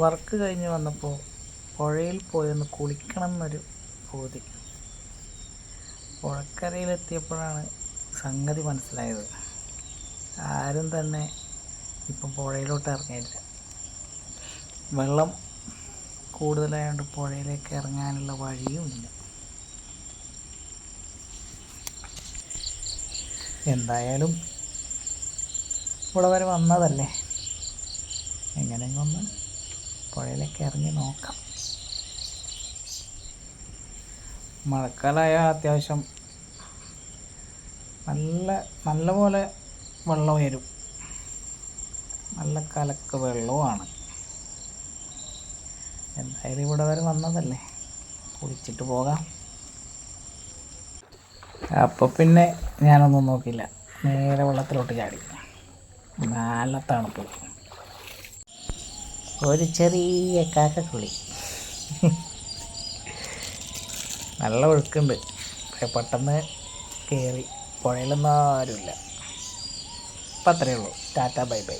Work കഴിഞ്ഞ് വന്നപ്പോൾ പുഴയിൽ പോയൊന്ന് കുളിക്കണം എന്നൊരു പൂതി പുഴക്കരയിലെത്തിയപ്പോഴാണ് സംഗതി മനസ്സിലായത്. ആരും തന്നെ ഇപ്പം പുഴയിലോട്ട് ഇറങ്ങിയില്ല വെള്ളം കൂടുതലായതുകൊണ്ട് പുഴയിലേക്ക് ഇറങ്ങാനുള്ള വഴിയും ഇല്ല. എന്തായാലും ഇവിടെ വരെ വന്നതല്ലേ? എങ്ങനെയെങ്കിലും ഒന്ന് പുഴയിലേക്ക് ഇറങ്ങി നോക്കാം. മഴക്കാലമായ അത്യാവശ്യം നല്ല നല്ല പോലെ വെള്ളം വരും. നല്ല കലക്ക് വെള്ളവുമാണ്. എന്തായാലും ഇവിടെ വരെ വന്നതല്ലേ. കുളിച്ചിട്ട് പോകാം. അപ്പോൾ പിന്നെ ഞാനൊന്നും നോക്കില്ല നേരെ വെള്ളത്തിലോട്ട് ചാടി. നല്ല തണുപ്പ്. ഒരു ചെറിയ കാക്കക്കുളി. നല്ല ഒഴുക്കുണ്ട്. പെട്ടെന്ന് കയറി പുഴയിലൊന്നും ആരുമില്ല. അപ്പം അത്രയേ ഉള്ളൂ. Tata bye bye.